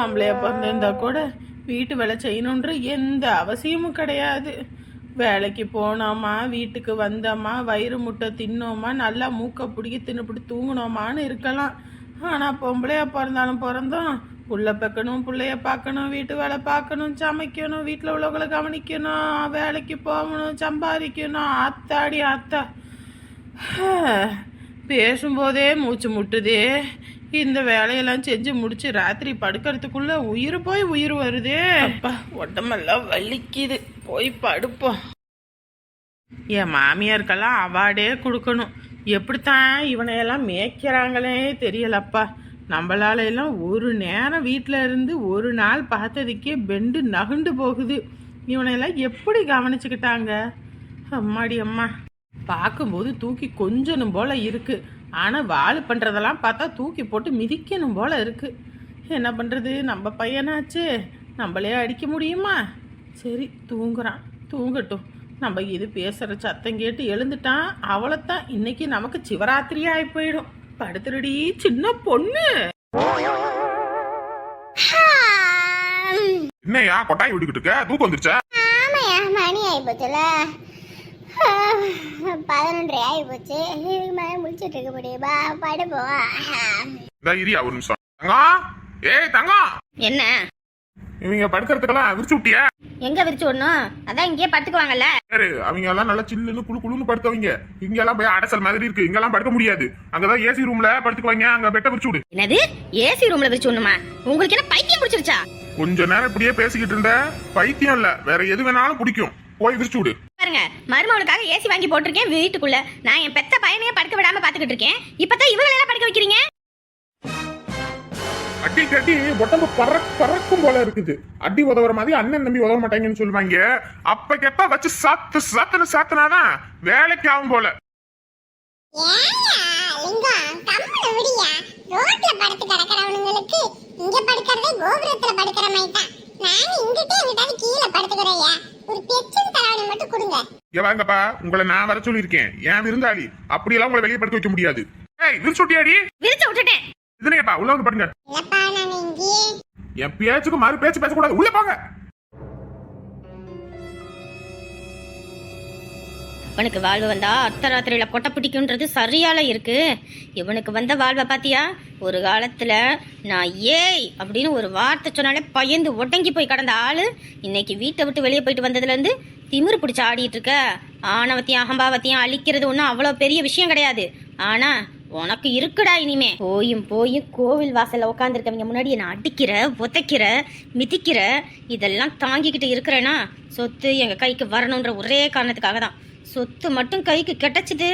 ஆம்பளையா பிறந்திருந்தா கூட வீட்டு வேலை செய்யணுன்ற எந்த அவசியமும் கிடையாது. வேலைக்கு போனோமா வீட்டுக்கு வந்தோமா வயிறு முட்டை தின்னோமா நல்லா மூக்கை பிடிக்கி தின்னுபிடி தூங்கினோமான்னு இருக்கலாம். ஆனால் பொம்பளையா பிறந்தாலும் பிறந்தோம். புள்ள பெக்கணும் பிள்ளைய பார்க்கணும் வீட்டு வேலை பார்க்கணும் சமைக்கணும் வீட்டில் உள்ளவங்களை கவனிக்கணும் வேலைக்கு போகணும் சம்பாதிக்கணும் ஆத்தாடி ஆத்தா. பேசும்போதே மூச்சு முட்டுதே. இந்த வேலையெல்லாம் செஞ்சு முடிச்சு ராத்திரி படுக்கிறதுக்குள்ள உயிர் போய் உயிர் வருதே. அப்பா உடம்பெல்லாம் வலிக்குது. போய் படுப்போம். என் மாமியாருக்கெல்லாம் அவார்டே கொடுக்கணும். எப்படித்தான் இவனையெல்லாம் மேய்க்கிறாங்களே தெரியலப்பா. நம்மளால எல்லாம் ஒரு நேரம் வீட்டில் இருந்து ஒரு நாள் பார்த்ததுக்கே பெண்டு நகுண்டு போகுது. இவனையெல்லாம் எப்படி கவனிச்சுக்கிட்டாங்க? அம்மாடி அம்மா. பார்க்கும்போது தூக்கி கொஞ்சணும் போல இருக்கு. ஆனால் வாள் பண்ணுறதெல்லாம் பார்த்தா தூக்கி போட்டு மிதிக்கணும் போல இருக்கு. என்ன பண்ணுறது நம்ம பையனாச்சு. நம்மளே அடிக்க முடியுமா? சரி தூங்குறான். தூங்கட்டும். நம்ம இது பேசுகிற சத்தம் கேட்டு எழுந்துட்டான். அவளைத்தான் இன்னைக்கு நமக்கு சிவராத்திரி ஆகி போயிடும். படுத்துருடி சின்ன பொண்ணு. என்னையா கொட்டாய் விட்டுக்கிட்டு இருக்க? தூக்கம் வந்துருச்சா? ஆமாய்யா மணி ஆகிப்போச்சுல பதினொன்றரை ஆகிப்போச்சு. இதுக்கு மேலே முடிச்சிட்டு இருக்க முடியுமா படுப்போம் இரியா ஒரு நிமிஷம். தங்கம் ஏய் தங்கம் என்ன? இவங்க படுக்கிறதுக்கெல்லாம் விரிச்சு விட்டியா? எங்க விரிச்சு விடணும்? அதான் இங்கேயே படுத்துக்குவாங்கல்ல. சரி அவங்க எல்லாம் நல்லா சில்லுன்னு குளு குளுன்னு படுத்தவங்க. இங்க எல்லாம் போய் அடைசல் மாதிரி இருக்கு. இங்க எல்லாம் படுக்க முடியாது. அங்கதான் ஏசி ரூம்ல படுத்துக்குவாங்க. அங்க பெட்ட விரிச்சு விடு. என்னது? ஏசி ரூம்ல விரிச்சு விடணுமா? உங்களுக்கு என்ன பைத்தியம் பிடிச்சிருச்சா? கொஞ்ச நேரம் இப்படியே பேசிக்கிட்டு இருந்த பைத்தியம் இல்ல. வேற எது வேணாலும் பிடிக்கும். போய் விரிச்சு விடு. பாருங்க. மருமகளுக்காக ஏசி வாங்கி போட்டிருக்கேன் வீட்டுக்குள்ள. நான் என் பெத்த பையனையே படுக்க விடாம பாத்துக்கிட்டு இருக்கேன். இப்பதான் இவங்களை எல்லாம் படுக்க வைக்கிறீங்க? அடி கட்டி உடம்பு பறக் பறக்கும் போல இருக்குது. அடி உதவுற மாதிரி அண்ணன் நம்பி உதவ மாட்டாங்கன்னு சொல்லுவாங்க. அப்ப கெப்ப வச்சு சாத்து சாத்துன்னு சாத்துனாதான் வேலைக்கு ஆகும் போல. ஏயா லிங்கம் கம்முனு விடியா. ரோட்ல படுத்து கிடக்கிறவனுங்களுக்கு இங்க படுக்கிறதே கோபுரத்துல படுக்கிற மாதிரி தான். நானும் இங்கிட்டே எங்கிட்டாவது கீழே படுத்துக்கிறேயா ஒரு பெச்சின் தலைவலி கொடுங்க இங்க வாங்கப்பா. உங்களை நான் வர சொல்லியிருக்கேன். ஏன் விருந்தாளி. அப்படியெல்லாம் உங்களை வெளியே படுக்க வைக்க முடியாது. ஏய் விரிச்சு விட்டியாடி விரிச்சு விட்டுட்டேன். இதுனேப்பா உள்ள வந்து பாருங்க இல்லப்பா நான் இங்கேயே என் பேச்சுக்கு மறு பேச்சு பேசக்கூடாது. உள்ள போங்க. இவனுக்கு வாழ்வு வந்தா அர்த்தராத்திரியில கொட்டை பிடிக்குன்றது சரியால இருக்கு. இவனுக்கு வந்த வாழ்வை பாத்தியா? ஒரு காலத்துல நான் ஏய் அப்படின்னு ஒரு வார்த்தை சொன்னாலே பயந்து ஒட்டங்கி போய் கடந்த ஆளு இன்னைக்கு வீட்டை விட்டு வெளியே போயிட்டு வந்ததுல இருந்து திமிரு பிடிச்சு ஆடிட்டு இருக்க. ஆணவத்தையும் அகம்பாவத்தையும் அழிக்கிறது ஒன்றும் அவ்வளோ பெரிய விஷயம் கிடையாது. ஆனா உனக்கு இருக்குடா இனிமே. போயும் போயும் கோவில் வாசல்ல உட்காந்துருக்கவங்க முன்னாடி என்னை அடிக்கிற உதைக்கிற மிதிக்கிற இதெல்லாம் தாங்கிக்கிட்டு இருக்கிறேனா? சொத்து எங்க கைக்கு வரணுன்ற ஒரே காரணத்துக்காக தான். சொத்து மட்டும் கைக்கு கிடைச்சிது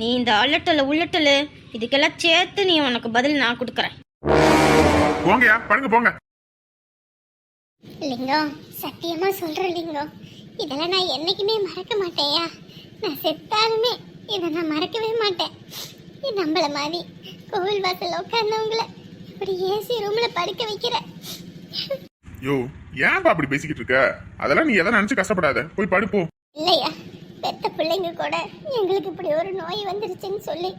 நீ இந்த அள்ளட்டல உள்ளட்டல இதுக்கெல்லாம் சேர்த்து நீ உனக்கு பதில் நான் கொடுக்குறேன். போங்கயா படுங்க போங்க. லிங்கம் சத்தியமா சொல்றேன் லிங்கம். இதெல்லாம் நான் என்னைக்குமே மறக்க மாட்டேயா நான் செத்தாலுமே இதை நான் மறக்கவே மாட்டேன். நம்மள மாதிரி கோவில் வாசல்ல உட்கார்ந்தவங்கள இப்படி ஏசி ரூம்ல படுக்க வைக்கிற. யோ ஏன்பா அப்படி பேசிக்கிட்டு இருக்க? அதெல்லாம் நீ எதை நினைச்சு கஷ்டப்படாத. போய் படுப்போ இல்லையா பெத்த பிள்ளைங்க கூட எங்களுக்கு இப்படி ஒரு நோய் வந்துருச்சுன்னு சொல்லி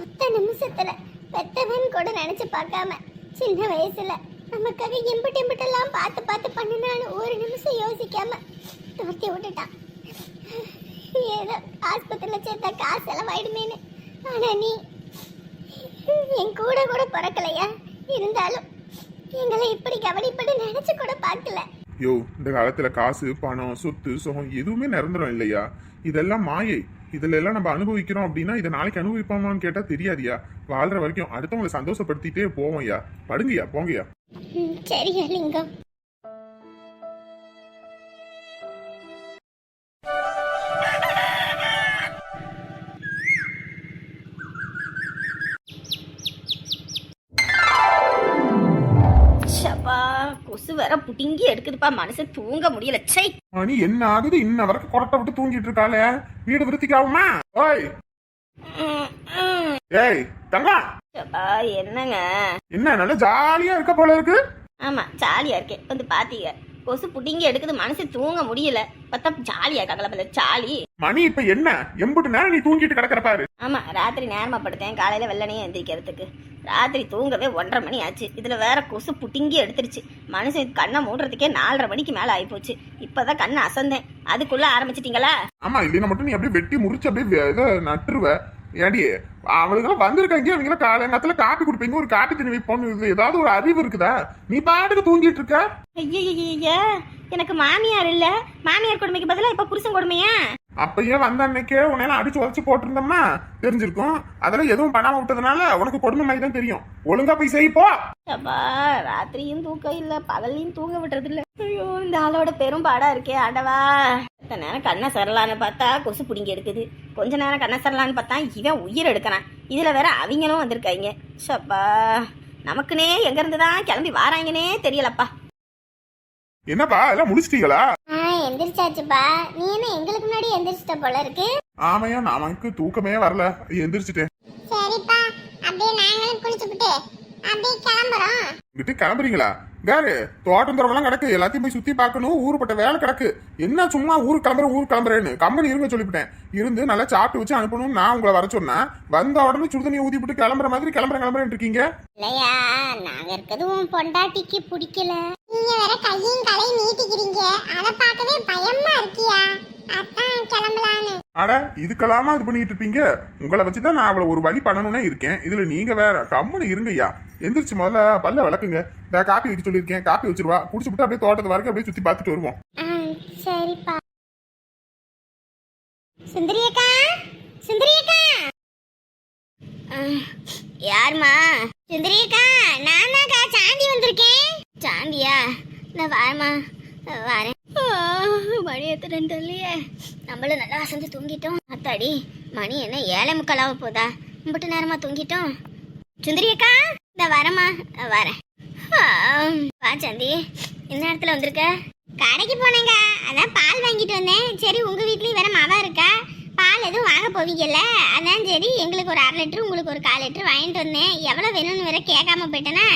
ஒத்த நிமிஷத்துல பெத்தவன் கூட நினைச்சு பார்க்காம சின்ன வயசுல நமக்காக எம்பிட்டு எம்பிட்டெல்லாம் பார்த்து பார்த்து பண்ணினான்னு ஒரு நிமிஷம் யோசிக்காம துரத்தி விட்டுட்டான் ஏதோ ஆஸ்பத்திரியில் சேர்த்தா காசு செலவாயிடுமேனு ஆனா நீ என் கூட கூட பிறக்கலையா? இருந்தாலும் எங்களை இப்படி கவனிப்பட்டு நினைச்சு கூட பார்க்கல. யோ இந்த காலத்துல காசு பணம் சொத்து சுகம் எதுவுமே நிரந்தரம் இல்லையா? இதெல்லாம் மாயை. இதுல எல்லாம் நம்ம அனுபவிக்கிறோம் அப்படின்னா இதை நாளைக்கு அனுபவிப்போமான்னு கேட்டா தெரியாதியா? வாழ்ற வரைக்கும் அடுத்தவங்களை சந்தோஷப்படுத்திட்டே போவோம்யா. படுங்கய்யா போங்கய்யா. ம், சரியா லிங்கம். வேற புடுங்கி எடுக்குதுப்பா மனசு தூங்க முடியல. சை மணி என்ன ஆகுது? இன்ன வரைக்கும் கொரட்டை விட்டு தூங்கிட்டு இருக்காளே. வீடு விருத்திக்காவுமா ஓய். ஏய் ஷப்பா என்னங்க? என்ன நல்லா ஜாலியா இருக்க போல இருக்கு? ஆமா ஜாலியா இருக்கேன். வந்து பாத்தீங்க. கொசு புட்டிங்க எடுக்குது மனசு தூங்க முடியல. பார்த்தா ஜாலியா ககலப்பல ஜாலி. மணி இப்ப என்ன? எம்புட்டு நேரம் நீ தூங்கிட்டு கிடக்குற பாரு. ஆமா ராத்திரி நேரமா படுத்தேன் காலையில வெள்ளனையே எந்திரிக்கிறதுக்கு. ராத்திரி தூங்கவே ஒன்றரை மணி ஆச்சு. இதுல வேற கொசு புட்டிங்கி எடுத்துருச்சு. மனுஷன் கண்ணை மூடுறதுக்கே நாலரை மணிக்கு மேல ஆயிப்போச்சு. இப்பதான் கண்ணை அசந்தேன். அதுக்குள்ள ஆரம்பிச்சிட்டீங்களா? ஆமா இல்லைன்னா மட்டும் நீ அப்படியே வெட்டி முடிச்சு அப்படியே இதை நட்டுருவ. ஏடி அவளுக்கெல்லாம் வந்திருக்காங்க அவங்க காலை நேரத்துல காப்பி கொடுப்பீங்க ஒரு காப்பி தண்ணி வைப்போம் இது ஏதாவது ஒரு அறிவு இருக்குதா? நீ பாட்டுக்கு தூங்கிட்டு இருக்க? ஐயய்ய எனக்கு மாமியார் இல்ல. மாமியார் கொடுமைக்கு பதிலா இப்ப புருஷன் கொடுமையா? அப்பயே வந்த அன்னைக்கே உன்னையெல்லாம் அடிச்சு உதச்சு போட்டிருந்தோம்னா? தெரிஞ்சிருக்கும். அதெல்லாம் எதுவும் பண்ணாம விட்டதுனால உனக்கு கொடுமை மாதிரி தான் தெரியும். ஒழுங்கா போய் செய் போ. அப்பா ராத்திரியும் தூக்கம் இல்ல பகல்லையும் தூங்க விடுறது இல்ல. ஐயோ இந்த ஆளோட பெரும் பாடா இருக்கே ஆண்டவா. இத்தனை நேரம் கண்ணை சரலான்னு பார்த்தா கொசு பிடிங்கி எடுக்குது. கொஞ்ச நேரம் கண்ணை சரலான்னு பார்த்தா இவன் உயிர் எடுக்கிறான். இதுல வேற அவங்களும் வந்திருக்காங்க. சப்பா நமக்குனே எங்க இருந்து தான் கிளம்பி வாராங்கன்னே தெரியலப்பா. என்னப்பா எல்லாம் முடிச்சிட்டீங்களா? ஆ எந்திரிச்சாச்சுப்பா. நீ என்ன எங்களுக்கு முன்னாடி எந்திரிச்சிட்ட போல இருக்கு? ஆமையா நமக்கு தூக்கமே வரல. எந்திரிச்சிட்டேன். சரிப்பா. அப்படியே நாங்களும் குளிச்சுக்கிட்டு அப்படியே கிளம்புறோம். இங்கிட்டு கிளம்புறீங்களா? காரு தோட்டம் தரவெல்லாம் கிடக்கு. எல்லாத்தையும் போய் சுத்தி பார்க்கணும். ஊருப்பட்ட வேலை கிடக்கு. என்ன சும்மா ஊருக்கு கிளம்புறேன் ஊருக்கு கிளம்புறேன்னு. கம்பெனி இருங்க சொல்லிவிட்டேன். இருந்து நல்லா சாப்பிட்டு வச்சு அனுப்பணும் நான் உங்களை வர சொன்னேன் வந்த உடனே சுடுதண்ணி ஊதி போட்டு கிளம்புற மாதிரி கிளம்புறேன் கிளம்புறேன் இருக்கீங்க? இல்லையா? நாங்க இருக்கிறது உன் பொண்டாட்டிக்கு பிடிக்கல. நீங்க வேற கையும் கலை நீட்டிக்கிறீங்க. அத பார்க்கவே பயமா இருக்கியா? அட இதுக்கெல்லாமா இது பண்ணிட்டு இருப்பீங்க? உங்களை வச்சு தான் நான் அவளை ஒரு வழி பண்ணணும்னே இருக்கேன். இதுல நீங்க வேற கம்முன்னு இருங்கய்யா. எந்திரிச்சு முதல்ல பல்ல வளர்க்குங்க இந்த காப்பி வச்சு சொல்லியிருக்கேன். காப்பி வச்சிருவா. குடிச்சு விட்டு அப்படியே தோட்டத்து வரைக்கும் அப்படியே சுத்தி பார்த்துட்டு வருவோம். சரிப்பா. சுந்தரியக்கா? சுந்தரியக்கா? யாருமா? சுந்தரியக்கா நான் தான்க்கா சாண்டி வந்திருக்கேன். சாண்டியா நான் வாரமா வரேன். மணி எத்தனைன்னு தெரியலையே நம்மளும் நல்லா அசந்து தூங்கிட்டோம். அத்தாடி மணி என்ன ஏழை முக்காலாவ போதா? முப்பட்டு நேரமா தூங்கிட்டோம். சுந்தரி அக்கா இந்த வரமா வரேன். வா சாந்தி. இந்த நேரத்தில் வந்திருக்க? கடைக்கு போனேங்க. அதான் பால் வாங்கிட்டு வந்தேன். சரி உங்க வீட்லயும் வேற மாவா இருக்கா? பால் எதுவும் வாங்க போவீங்கல்ல? அதான் சரி எங்களுக்கு ஒரு அரை லிட்டர் உங்களுக்கு ஒரு கால் லிட்டர் வாங்கிட்டு வந்தேன். எவ்வளோ வேணும்னு வேற கேட்காம போயிட்டேனா?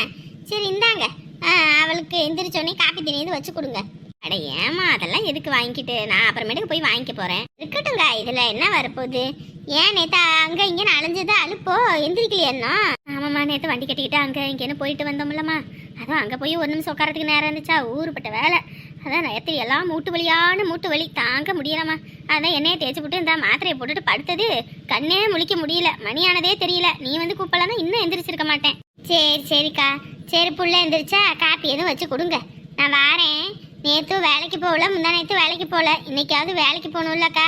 சரி இந்தாங்க. ஆ, அவளுக்கு எந்திரிச்சோடனே காப்பி தண்ணி எதுவும் வச்சு கொடுங்க. அட ஏமா அதெல்லாம் எதுக்கு வாங்கிக்கிட்டு? நான் அப்புறமேட்டுக்கு போய் வாங்கிக்க போறேன். இருக்கட்டுங்க இதுல என்ன வரப்போகுது? ஏன் நேத்தா அங்க இங்க அலைஞ்சது அழுப்போ? எந்திரிக்கலையா இன்னும் ஆமாம்மா நேற்று வண்டி கட்டிக்கிட்டு அங்கே இங்கேன்னு போயிட்டு வந்தோம்லம்மா. அதுவும் அங்கே போய் ஒரு நிமிஷம் உட்காரத்துக்கு நேரம் இருந்துச்சா? ஊருப்பட்ட வேலை. அதான் நேற்று எல்லாம் மூட்டு வலியான மூட்டு வலி தாங்க முடியலம்மா. அதான் எண்ணெயை தேய்ச்சி போட்டு இந்த மாத்திரையை போட்டுட்டு படுத்தது. கண்ணே முழிக்க முடியல. மணியானதே தெரியல. நீ வந்து கூப்பிடலாம் இன்னும் எந்திரிச்சிருக்க மாட்டேன். சரி சரிக்கா. சரி புள்ள எந்திரிச்சா காப்பி எதுவும் வச்சு கொடுங்க. நான் வாரேன். நேற்று வேலைக்கு போகல முந்தா நேற்று வேலைக்கு போகல. இன்னைக்காவது வேலைக்கு போகணும்லக்கா.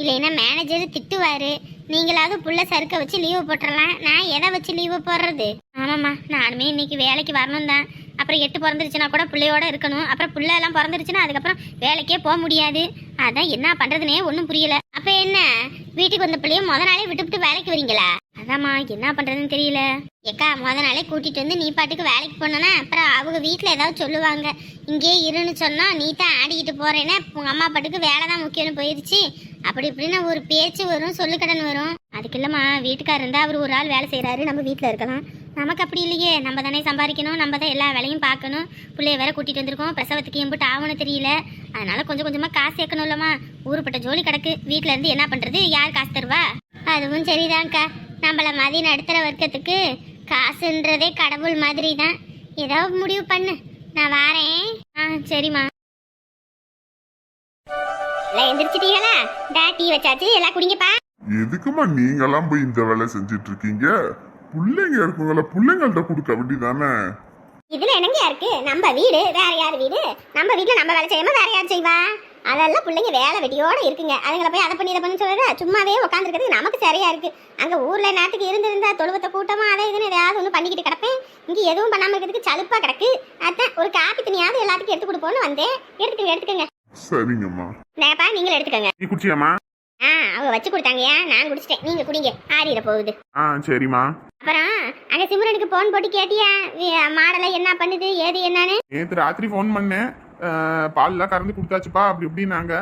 இல்லைன்னா மேனேஜர் திட்டுவார். நீங்களாவது புள்ள சறுக்க வச்சு லீவு போட்டுடலாம் நான் எதை வச்சு லீவு போடுறது? ஆமாம்மா நானுமே இன்னைக்கு வேலைக்கு வரணும் தான். அப்புறம் எட்டு பிறந்துருச்சுன்னா கூட பிள்ளையோட இருக்கணும். அப்புறம் பிள்ளை எல்லாம் பிறந்துருச்சுன்னா அதுக்கப்புறம் வேலைக்கே போக முடியாது. அதான் என்ன பண்ணுறதுனே ஒன்றும் புரியல. அப்போ என்ன? வீட்டுக்கு வந்த பிள்ளைய முத நாளே விட்டுவிட்டு வேலைக்கு வரீங்களா? அதாம்மா என்ன பண்ணுறதுன்னு தெரியல. ஏக்கா முத நாளே கூட்டிகிட்டு வந்து நீ பாட்டுக்கு வேலைக்கு போனோன்னா அப்புறம் அவங்க வீட்டில் ஏதாவது சொல்லுவாங்க. இங்கே இருன்னு சொன்னால் நீ தான் ஆடிக்கிட்டு போகிறேன்னா உங்கள் அம்மா பாட்டுக்கு வேலை தான் முக்கியம்னு போயிருச்சு. அப்படி இப்படின்னு ஒரு பேச்சு வரும் சொல்லுக்கடன் வரும். அதுக்கு இல்லைம்மா வீட்டுக்காரர் இருந்தால் அவர் ஒரு ஆள் வேலை செய்கிறாரு நம்ம வீட்டில் இருக்கலாம். நமக்கு அப்படி இல்லையே நம்ம தானே சம்பாதிக்கணும் நம்ம தான் எல்லா வேலையும் பார்க்கணும். பிள்ளைய வேற கூட்டிட்டு வந்திருக்கோம் பிரசவத்துக்கு எம்பிட்டு ஆகணும் தெரியல. அதனால கொஞ்சம் கொஞ்சமாக காசு சேர்க்கணும் இல்லம்மா ஊருப்பட்ட ஜோலி கிடக்கு. வீட்ல இருந்து என்ன பண்றது? யார் காசு தருவா? அதுவும் சரிதான்க்கா. நம்மள மாதிரி நடுத்தர வர்க்கத்துக்கு காசுன்றதே கடவுள் மாதிரி தான் ஏதாவது முடிவு பண்ணு. நான் வாரேன். ஆ சரிம்மா. எந்திரிச்சிட்டீங்களா? டா டீ வச்சாச்சு. எல்லாம் குடிங்கப்பா. எதுக்குமா நீங்கெல்லாம் போய் இந்த வேலை செஞ்சிட்டு இருக்கீங்க பிள்ளைங்க இருக்குங்கள பிள்ளைங்கள்ட்ட கொடுக்க வேண்டியதானே? இதுல என்னங்க இருக்கு? நம்ம வீடு வேற யார் வீடு? நம்ம வீட்ல நம்ம வேலை செய்யாம வேற யார் செய்வா? அதெல்லாம் பிள்ளைங்க வேலை வெட்டியோட இருக்குங்க. அதுங்களை போய் அதை பண்ணி இதை பண்ணி சொல்ற சும்மாவே உட்காந்துருக்கிறது நமக்கு சரியா இருக்கு. அங்க ஊர்ல நேரத்துக்கு இருந்திருந்தா தொழுவத்தை கூட்டமா அதை இதுன்னு ஏதாவது ஒன்று பண்ணிக்கிட்டு கிடப்பேன். இங்க எதுவும் பண்ணாம இருக்கிறதுக்கு சலுப்பா கிடக்கு. அதான் ஒரு காப்பி தண்ணியாவது எல்லாத்துக்கும் எடுத்து கொடுப்போம்னு வந்தேன். எடுத்துக்கங்க எடுத்துக்கங்க. சரிங்கம்மா. நேப்பா நீங்களும் எடுத்துக்கங்க. நீ குடிச்சியாமா ஆ அவங்க வச்சு கொடுத்தாங்கயா நான் குடிச்சிட்டேன். நீங்க குடிங்க. ஆறிட போகுது. ஆ சரிம்மா. அப்புறம் அங்க சிம்ரனுக்கு போன் போட்டு கேட்டியா? மாடலை என்ன பண்ணுது? ஏது என்னன்னு? நேற்று ராத்திரி ஃபோன் பண்ணேன். பால்லாம் கறந்து கொடுத்தாச்சுப்பா அப்படி இப்படின்னாங்க.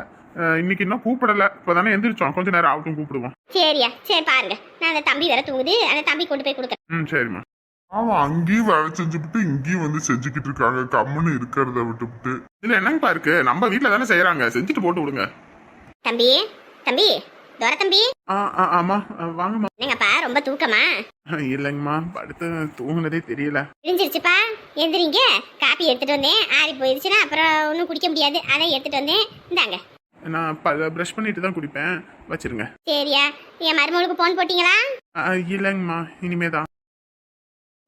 இன்னைக்கு இன்னும் கூப்பிடல. இப்போதானே எந்திரிச்சோம். கொஞ்ச நேரம் ஆகட்டும் கூப்பிடுவோம். சரியா. சரி பாருங்க. நான் அந்த தம்பி வேற தூங்குது. அந்த தம்பி கொண்டு போய் கொடுக்குறேன். ம் சரிம்மா. அவன் அங்கேயும் வேலை செஞ்சுவிட்டு இங்கேயும் வந்து செஞ்சுக்கிட்டு இருக்காங்க. கம்முன்னு இருக்கிறத விட்டுவிட்டு இதுல என்னங்கப்பா இருக்கு? நம்ம வீட்ல தானே செய்யறாங்க செஞ்சுட்டு போட்டு விடுங்க. தம்பி தம்பி. துரை தம்பி. ஆமா. வாங்கம்மா. என்னங்கப்பா ரொம்ப தூக்கமா? இல்லைங்கம்மா. படுத்து தூங்குனதே தெரியல. விழிஞ்சிருச்சுப்பா எந்திரிங்க. காப்பி எடுத்துட்டு வந்தேன். ஆறி போயிடுச்சுன்னா அப்புறம் ஒன்றும் குடிக்க முடியாது. அதை எடுத்துட்டு வந்தேன். இந்தாங்க. நான் ப்ரஷ் பண்ணிட்டு தான் குடிப்பேன். வச்சிருங்க. சரியா. என் மருமகளுக்கு ஃபோன் போட்டீங்களா? இல்லைங்கம்மா. இனிமே தான்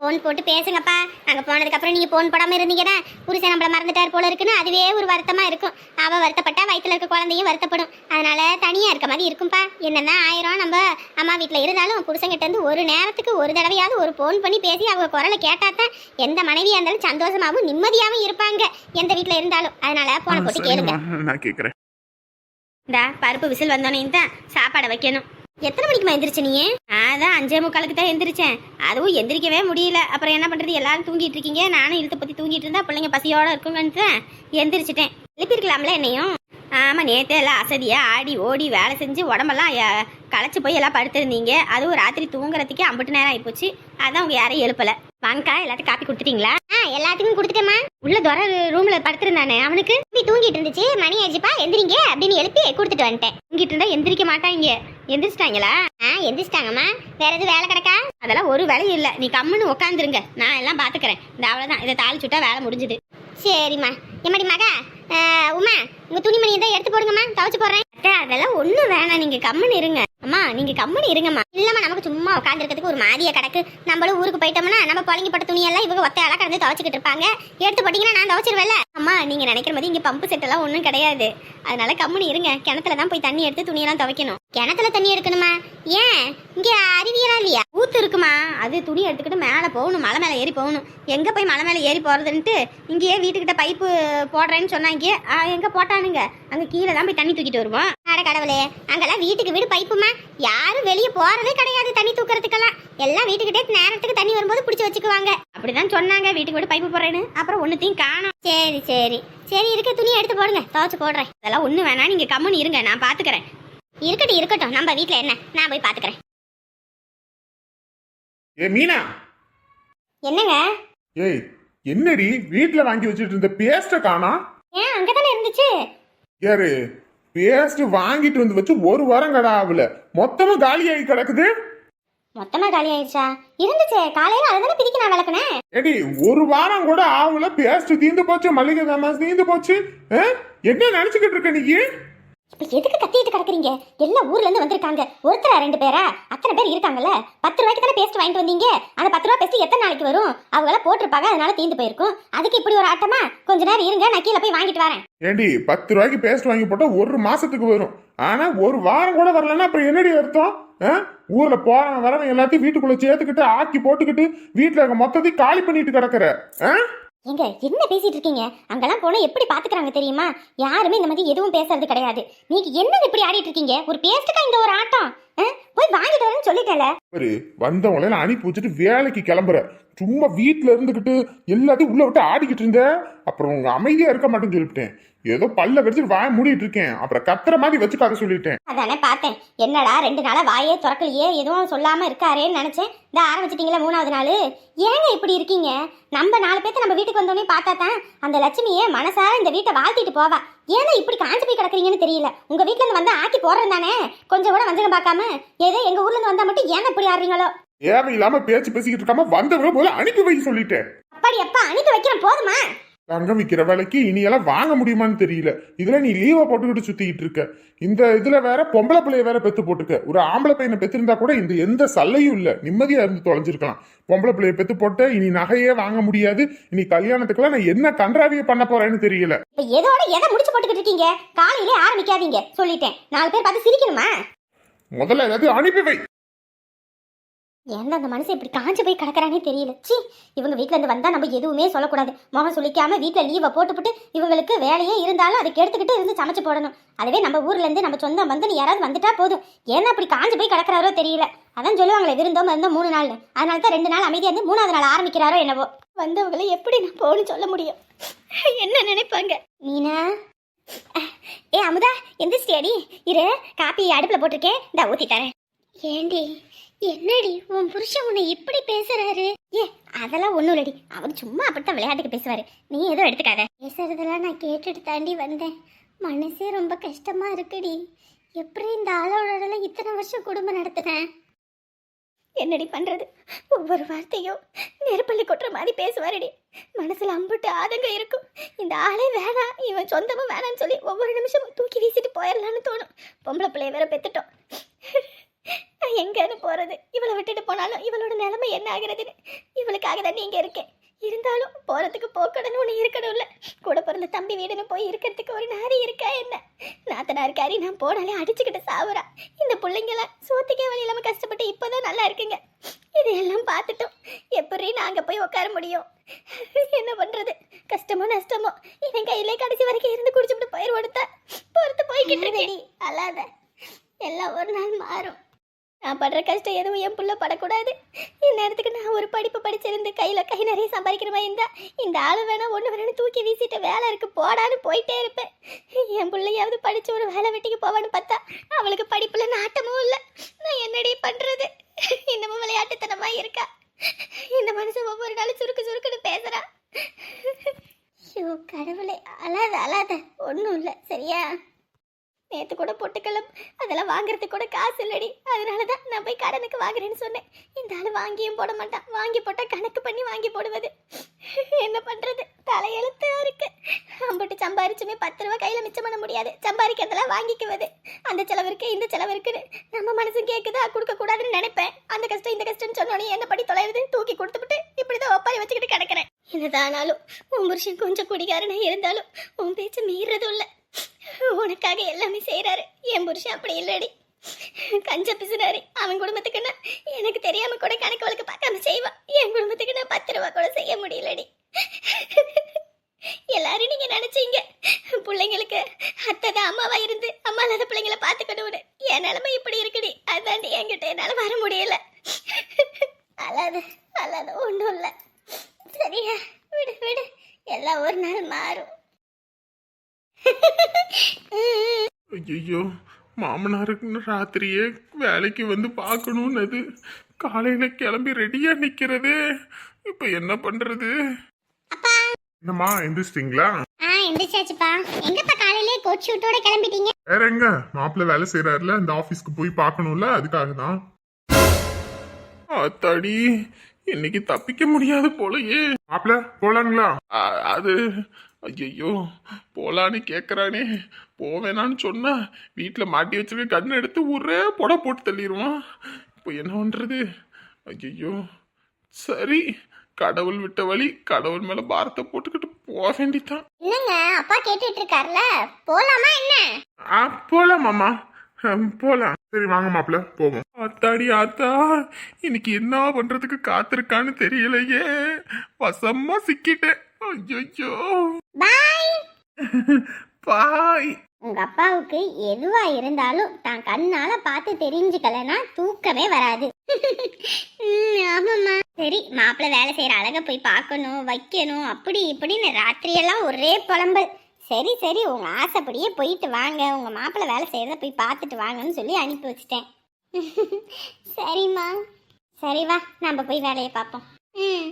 ஃபோன் போட்டு பேசுங்கப்பா. அங்கே போனதுக்கப்புறம் நீங்கள் ஃபோன் போடாமல் இருந்தீங்கன்னா புருஷன் நம்மள மறந்துட்டார் போல இருக்குன்னு அதுவே ஒரு வருத்தமாக இருக்கும். அவள் வருத்தப்பட்டா வயித்துல இருக்க குழந்தையும் வருத்தப்படும். அதனால தனியாக இருக்க மாதிரி இருக்கும்பா. என்னதான் ஆயிரம் நம்ம அம்மா வீட்டில் இருந்தாலும் புருஷங்கிட்ட இருந்து ஒரு நேரத்துக்கு ஒரு தடவையாவது ஒரு ஃபோன் பண்ணி பேசி அவங்க குரலை கேட்டால் தான் எந்த மனைவியாக இருந்தாலும் சந்தோஷமாகவும் நிம்மதியாகவும் இருப்பாங்க. எந்த வீட்டில் இருந்தாலும். அதனால ஆ, ஃபோனை போட்டு கேளுங்க. நான் கேட்குறேன் இந்த பருப்பு விசில் வந்தோன்னே தான் சாப்பாடை வைக்கணும். எத்தனை மணிக்குமா எந்திரிச்ச நீ அதான் அஞ்சே முக்காலுக்கு தான் எந்திரிச்சேன். அதுவும் எந்திரிக்கவே முடியல. அப்புறம் என்ன பண்றது? எல்லாரும் தூங்கிட்டு இருக்கீங்க. நானும் இழுத்து பத்தி தூங்கிட்டு இருந்தா பிள்ளைங்க பசியோட இருக்குங்கன்னு எந்திரிச்சிட்டேன். எழுப்பியிருக்கலாம்ல என்னையும்? ஆமா நேத்து எல்லாம் அசதியா ஆடி ஓடி வேலை செஞ்சு உடம்பெல்லாம் களைச்சு போய் எல்லாம் படுத்திருந்தீங்க. அதுவும் ராத்திரி தூங்குறதுக்கே அம்பட்டு நேரம் ஆயிப்போச்சு. அதான் உங்க யாரையும் எழுப்பல. வாங்கக்கா எல்லாத்தையும் காப்பி கொடுத்துட்டீங்களா? ஆ எல்லாத்துக்கும் கொடுத்துட்டேம்மா. உள்ள துறை ரூம்ல படுத்திருந்தானே அவனுக்கு? தம்பி தூங்கிட்டு இருந்துச்சு. மணி ஆச்சுப்பா எந்திரிங்க அப்படின்னு எழுப்பி கொடுத்துட்டு வந்துட்டேன். தூங்கிட்டு இருந்தா எந்திரிக்க மாட்டாங்க. எந்திரிச்சிட்டாங்களா? ஆ எந்திரிச்சிட்டாங்கம்மா. வேற எதுவும் வேலை கிடக்கா? அதெல்லாம் ஒரு வேலையும் இல்லை. நீ கம்முன்னு உட்காந்துருங்க நான் எல்லாம் பார்த்துக்கிறேன் இந்த அவ்வளோதான் இதை தாளி சுட்டா வேலை முடிஞ்சுது. சரிம்மா. எம்மாடி மகா உமா உங்க துணிமணி தான் எடுத்து போடுங்கம்மா. துவச்சி போடுறேன். அத்தை, அதெல்லாம் ஒன்றும் வேணாம். நீங்கள் கம்முன்னு இருங்க. அம்மா நீங்கள் கம்முன்னு இருங்கம்மா. இல்லம்மா நமக்கு சும்மா உட்காந்துருக்கிறதுக்கு ஒரு மாதிரியா கிடக்கு. நம்மளும் ஊருக்கு போயிட்டோம்னா நம்ம பழங்கிப்பட்ட துணியெல்லாம் இவங்க ஒத்தையாளா கடந்து துவைச்சிக்கிட்டு இருப்பாங்க. எடுத்து போட்டீங்கன்னா நான் துவைச்சிருவேன்ல. அம்மா நீங்கள் நினைக்கிற மாதிரி இங்கே பம்பு செட்டெல்லாம் ஒன்றும் கிடையாது. அதனால கம்முன்னு இருங்க. கிணத்துல தான் போய் தண்ணி எடுத்து துணியெல்லாம் துவைக்கணும். கிணத்துல தண்ணி எடுக்கணுமா? ஏன்? இங்கே அருவியெல்லாம் இல்லையா? ஊத்து இருக்குமா? அது துணி எடுத்துக்கிட்டு மேலே போகணும் மலை மேலே ஏறி போகணும். எங்கே போய் மலை மேலே ஏறி போகிறதுன்ட்டு இங்கேயே வீட்டுக்கிட்ட பைப்பு போடுறேன்னு சொன்னாங்க. எங்கே போட்டானுங்க? அங்கே கீழே தான் போய் தண்ணி தூக்கிட்டு வருவோம். அட கடவுளே அங்கெல்லாம் வீட்டுக்கு வீடு பைப்புமா? யாரும் வெளியே போகிறதே கிடையாது தண்ணி தூக்குறதுக்கெல்லாம். எல்லாம் வீட்டுக்கிட்டே நேரத்துக்கு தண்ணி வரும்போது பிடிச்சி வச்சுக்குவாங்க. அப்படிதான் சொன்னாங்க வீட்டுக்கு வீடு பைப்பு போடுறேன்னு. அப்புறம் ஒன்றுத்தையும் காணோம். சரி சரி. சரி இருக்க துணியை எடுத்து போடுங்க. துவச்சு போடுறேன். அதெல்லாம் ஒன்றும் வேணாம். நீங்கள் கம்முன்னு இருங்க நான் பார்த்துக்கிறேன் இருக்கட்டும் இருக்கட்டும். நம்ம வீட்ல என்ன? நான் போய் பாத்துக்கிறேன். ஏ மீனா? என்னங்க? ஏய் என்னடி வீட்ல வாங்கி வச்சுட்டு இருந்த பேஸ்ட காணா? ஏன் அங்கதானே இருந்துச்சு? யாரு? பேஸ்ட் வாங்கிட்டு வந்து வச்சு ஒரு வாரம் கடை ஆகல. மொத்தமா காலியாகி கிடக்குது. மொத்தமா காலி ஆயிடுச்சா? இருந்துச்சே. காலையில அதுதானே பிரிக்க நான் விளக்குனேன். ஏடி ஒரு வாரம் கூட ஆகல. பேஸ்ட் தீந்து போச்சு மல்லிகை சாமான் தீந்து போச்சு? என்ன நினைச்சுக்கிட்டு இருக்க நீ? இப்ப எதுக்கு கத்திட்டு கிடக்குறீங்க? எல்லா ஊர்ல இருந்து வந்திருக்காங்க. ஒருத்தரா ரெண்டு பேரா? அத்தனை பேர் இருக்காங்கல்ல? பத்து ரூபாய்க்கு தானே பேஸ்ட் வாங்கிட்டு வந்தீங்க? அந்த பத்து ரூபா பேஸ்ட் எத்தனை நாளைக்கு வரும்? அவங்க எல்லாம் போட்டிருப்பாங்க அதனால தீந்து போயிருக்கும். அதுக்கு இப்படி ஒரு ஆட்டமா? கொஞ்ச நேரம் இருங்க நான் கீழே போய் வாங்கிட்டு வரேன். ஏண்டி பத்து ரூபாய்க்கு பேஸ்ட் வாங்கி போட்டா ஒரு மாசத்துக்கு வரும். ஆனா ஒரு வாரம் கூட வரலன்னா அப்புறம் என்னடி அர்த்தம்? ஆ? ஊர்ல போறவன் வரவன் எல்லாத்தையும் வீட்டுக்குள்ள சேர்த்துக்கிட்டு ஆக்கி போட்டுக்கிட்டு வீட்டுல இருக்க மொத்தத்தையும் காலி பண்ணிட்டு கிடக்குற. எங்க ஏங்க என்ன பேசிட்டு இருக்கீங்க அங்கெல்லாம் போனா எப்படி பாத்துக்கிறாங்க தெரியுமா? யாருமே இந்த மாதிரி எதுவும் பேசுறது கிடையாது. நீங்க என்ன இப்படி ஆடிட்டு இருக்கீங்க ஒரு பேஸ்ட்டுக்கா இந்த ஒரு ஆட்டம். போய் வாங்கிட்டு வரேன்னு சொல்லிட்டேல ஒரு வந்தவங்கள எல்லாம் அனுப்பி வச்சுட்டு வேலைக்கு கிளம்புற. சும்மா வீட்டுல இருந்துகிட்டு எல்லாத்தையும் உள்ள விட்டு ஆடிக்கிட்டு இருந்த. அப்புறம் உங்க அமைதியா இருக்க மாட்டேன்னு சொல்லிட்டேன் ஏதோ பல்ல கடிச்சிட்டு வாய மூடிட்டு இருக்கேன். அப்புறம் கத்துற மாதிரி வச்சுக்காத சொல்லிட்டேன். அதானே பார்த்தேன். என்னடா ரெண்டு நாளா வாயே திறக்கலையே எதுவும் சொல்லாம இருக்காரேன்னு நினைச்சேன். இந்த ஆரம்பிச்சிட்டீங்களா மூணாவது நாள்? ஏங்க இப்படி இருக்கீங்க? நம்ம நாலு பேர்த்த நம்ம வீட்டுக்கு வந்தோடனே பார்த்தா தான் அந்த லட்சுமியே மனசார இந்த வீட்டை வாழ்த்திட்டு போவா. ஏன்னா இப்படி காஞ்சு போய் கிடக்குறீங்கன்னு தெரியல? உங்க வீட்ல இருந்து வந்தா ஆக்கி போடுறது தானே? கொஞ்சம் கூட வஞ்சகம் பார்க்காம? ஏதோ எங்க ஊர்ல இருந்து வந்தா மட்டும் ஏன் இப்படி ஆடுறீங்களோ? தேவையில்லாம பேச்சு பேசிக்கிட்டு இருக்காம வந்தவங்க போல அனுப்பி வை சொல்லிட்டேன். அப்படி எப்பா அனுப்பி வைக்கிறேன் போதுமா? தங்கம் விற்கிற வேலைக்கு இனியெல்லாம் வாங்க முடியுமான்னு தெரியல. இதுல நீ லீவை போட்டுக்கிட்டு சுத்திக்கிட்டு இருக்க. இந்த இதுல வேற பொம்பளை பிள்ளைய வேற பெத்து போட்டுக்க ஒரு ஆம்பளை பையனை பெத்திருந்தா கூட இந்த எந்த சல்லையும் இல்ல. நிம்மதியா இருந்து தொலைஞ்சிருக்கலாம். பொம்பளை பிள்ளைய பெத்து போட்ட இனி நகையே வாங்க முடியாது. இனி கல்யாணத்துக்குலாம் நான் என்ன கன்றாவிய பண்ண போறேன்னு தெரியல. இப்ப எதோட எதை முடிச்சு போட்டுக்கிட்டு இருக்கீங்க? காலையிலே ஆரம்பிக்காதீங்க. சொல்லிட்டேன். நாலு பேர் பார்த்து சிரிக்கணுமா? முதல்ல ஏதாவது அனுப்பி வை. ஏன்டா அந்த மனுஷன் இப்படி காஞ்சு போய் கிடக்குறானே தெரியல? சி இவங்க வீட்ல இருந்து வந்தா நம்ம எதுவுமே சொல்லக்கூடாது. முகம் சொல்லிக்காம வீட்ல லீவை போட்டுப்புட்டு இவங்களுக்கு வேலையே இருந்தாலும் அதுக்கு எடுத்துக்கிட்டு இருந்து சமைச்சு போடணும். அதுவே நம்ம ஊர்ல இருந்து நம்ம சொந்தம் வந்து யாராவது வந்துட்டா போதும். ஏன்னா அப்படி காஞ்சு போய் கிடக்குறாரோ தெரியல. அதான் சொல்லுவாங்களே விருந்தோம் இருந்தோம் மூணு நாள் அதனால தான் ரெண்டு நாள் அமைதியா இருந்து மூணாவது நாள் ஆரம்பிக்கிறாரோ என்னவோ. வந்தவங்களை எப்படி நான் போகணும்னு சொல்ல முடியும்? என்ன நினைப்பாங்க? மீனா ஏ அமுதா எந்திரிச்சிட்டியாடி? இரு காப்பி அடுப்புல போட்டிருக்கேன். இந்த ஊத்தி தரேன். ஏண்டி என்னடி உன் புருஷன் உன்னை இப்படி பேசுறாரு? ஏ அதெல்லாம் ஒண்ணும் இல்லடி. அவர் சும்மா அப்படித்தான் விளையாட்டுக்கு பேசுவாரு. நீ ஏதோ எடுத்துக்காத. பேசுறதெல்லாம் நான் கேட்டுட்டு தாண்டி வந்தேன். மனசே ரொம்ப கஷ்டமா இருக்குடி. எப்படி இந்த ஆளோட இத்தனை வருஷம் குடும்பம் நடத்தினேன்? என்னடி பண்றது? ஒவ்வொரு வார்த்தையும் நெருப்பள்ளி கொட்டுற மாதிரி பேசுவாருடி. மனசுல அம்புட்டு ஆதங்கம் இருக்கும். இந்த ஆளே வேணாம். இவன் சொந்தமும் வேணாம்னு சொல்லி ஒவ்வொரு நிமிஷமும் தூக்கி வீசிட்டு போயிடலான்னு தோணும். பொம்பளை பிள்ளைய வேற பெத்துட்டோம். நான் எங்கன்னு போகிறது இவளை விட்டுட்டு போனாலும் இவளோட நிலைமை என்ன ஆகுறதுன்னு இவளுக்காக தான் நீங்கள் இருக்கேன். இருந்தாலும் போகிறதுக்கு போக்கடன்னு ஒன்று இருக்கணும்ல. கூட பிறந்த தம்பி வீடுன்னு போய் இருக்கிறதுக்கு ஒரு நாரி இருக்கா என்ன? நாத்தனாருக்காரி நான் போனாலே அடிச்சுக்கிட்டு சாவுறா. இந்த பிள்ளைங்களாம் சோத்துக்கே வழி இல்லாமல் கஷ்டப்பட்டு இப்போதான் நல்லா இருக்குங்க. இதையெல்லாம் பார்த்துட்டோம் எப்படி நாங்கள் போய் உட்கார முடியும்? என்ன பண்ணுறது கஷ்டமோ நஷ்டமோ? என் கையிலே கடைசி வரைக்கும் இருந்து குடிச்சுட்டு போயிரு கொடுத்தா பொறுத்து போய்கிட்டு இருக்கேன். அல்லாத எல்லாம் ஒரு நாள் மாறும். நான் படுற கஷ்டம் எதுவும் என் புள்ள படக்கூடாது. இந்நேரத்துக்கு நான் ஒரு படிப்பு படிச்சிருந்து கையில் கை நிறைய சம்பாதிக்கிற மாதிரி இருந்தா இந்த ஆளு வேணா ஒன்று வேணும்னு தூக்கி வீசிட்டு வேலை இருக்கு போடான்னு போயிட்டே இருப்பேன். என் பிள்ளையாவது படிச்சு ஒரு வேலை வெட்டிக்கு போவான்னு பார்த்தா அவளுக்கு படிப்புல நாட்டமும் இல்லை. நான் என்னடி பண்றது? இன்னமும் விளையாட்டுத்தனமா இருக்கா? இந்த மனுஷன் ஒவ்வொரு நாளும் சுருக்கு சுருக்குன்னு பேசுறா. ஐயோ கடவுளே அழாத அழாத. ஒன்றும் இல்லை சரியா? நேற்று கூட பொட்டுக்கலம் அதெல்லாம் வாங்குறதுக்கு கூட காசு இல்லடி. அதனால தான் நான் போய் கடனுக்கு வாங்குறேன்னு சொன்னேன். இந்த ஆள் வாங்கியும் போட மாட்டான். வாங்கி போட்டால் கணக்கு பண்ணி வாங்கி போடுவது. என்ன பண்ணுறது தலையெழுத்தாக இருக்கு. அம்பட்டு சம்பாரிச்சுமே பத்து ரூபா கையில் மிச்சம் பண்ண முடியாது. சம்பாதிக்கிறதெல்லாம் வாங்கிக்குவது. அந்த செலவு இருக்கு இந்த செலவு இருக்குன்னு நம்ம மனசு கேட்குதா கொடுக்கக்கூடாதுன்னு நினைப்பேன். அந்த கஷ்டம் இந்த கஷ்டம்னு சொன்னோன்னே என்ன படி தொலைறது தூக்கி கொடுத்துட்டு இப்படி தான் ஒப்பாரி வச்சுக்கிட்டு கிடக்கிறேன். என்னதானாலும் உன் புருஷன் கொஞ்சம் குடிகாரனாக இருந்தாலும் உன் பேச்சு மீறதும் இல்லை. உனக்காக எல்லாமே செய்கிறாரு என் புருஷன் அப்படி இல்லடி. கஞ்ச பிசுறாரு. அவன் குடும்பத்துக்குன்னா எனக்கு தெரியாம கூட கணக்கு வழக்கு பார்க்காம செய்வான். என் குடும்பத்துக்கு நான் பத்து ரூபா கூட செய்ய முடியலடி. எல்லாரும் நீங்க நினைச்சீங்க. பிள்ளைங்களுக்கு அத்தை தான் அம்மாவா இருந்து அம்மா இல்லாத பிள்ளைங்கள பாத்துக்கணும்னு என் நிலைமை இப்படி இருக்குடி. அதாண்டி என்கிட்ட என்னால வர முடியல. அல்லாத அல்லாத ஒன்றும் இல்லை சரியா விடு விடு எல்லாம் ஒரு நாள் மாறும் ஐயோ மாமனாருக்கு ராத்திரியே வேலைக்கு வந்து பார்க்கணும்னது. காலையில கிளம்பி ரெடியா நிக்கிறதே. இப்ப என்ன பண்றது? என்னம்மா எந்திரிச்சிட்டிங்களா? ஆ எந்திரிச்சாச்சுப்பா. எங்கப்பா காலையிலே கோச்சு விட்டோட கிளம்பிட்டீங்க? வேற எங்க? மாப்பிள்ள வேலை செய்யறாருல இந்த ஆபீஸ்க்கு போய் பார்க்கணும்ல அதுக்காக தான். அத்தாடி இன்னைக்கு தப்பிக்க முடியாது போலயே. மாப்பிள்ள போலாங்களா? அது ஐயோ போலான்னு கேக்குறானே. போவேனான்னு சொன்னா வீட்டுல மாட்டி வச்சிருக்க கண்ணை எடுத்து ஒரே புட போட்டு தள்ளிடுவான் இப்போ என்ன பண்றது? ஐயோ சரி கடவுள் விட்ட வழி கடவுள் மேல பாரத்தை போட்டுக்கிட்டு போக வேண்டித்தான் என்னங்க அப்பா கேட்டுட்டு இருக்காருல போலாமா என்ன? ஆ போலாம் மாமா. போலாம். சரி வாங்க மாப்பிள்ள போவோம். அத்தாடி ஆத்தா இன்னைக்கு என்ன பண்றதுக்கு காத்திருக்கான்னு தெரியலையே. வசமா சிக்கிட்டேன். ஐயோ பாய். பாய். உங்க அப்பாவுக்கு எதுவா இருந்தாலும் தான் கண்ணால பார்த்து தெரிஞ்சுக்கலனா தூக்கமே வராது. ஆமாம்மா. சரி மாப்பிள்ளை வேலை செய்யற அழக போய் பார்க்கணும் வைக்கணும் அப்படி இப்படின்னு ராத்திரியெல்லாம் ஒரே புலம்பல். சரி சரி உங்க ஆசைப்படியே போயிட்டு வாங்க. உங்க மாப்பிள்ளை வேலை செய்யறத போய் பார்த்துட்டு வாங்கன்னு சொல்லி அனுப்பி வச்சிட்டேன். சரிம்மா. சரி வா நம்ம போய் வேலையை பார்ப்போம். ம்.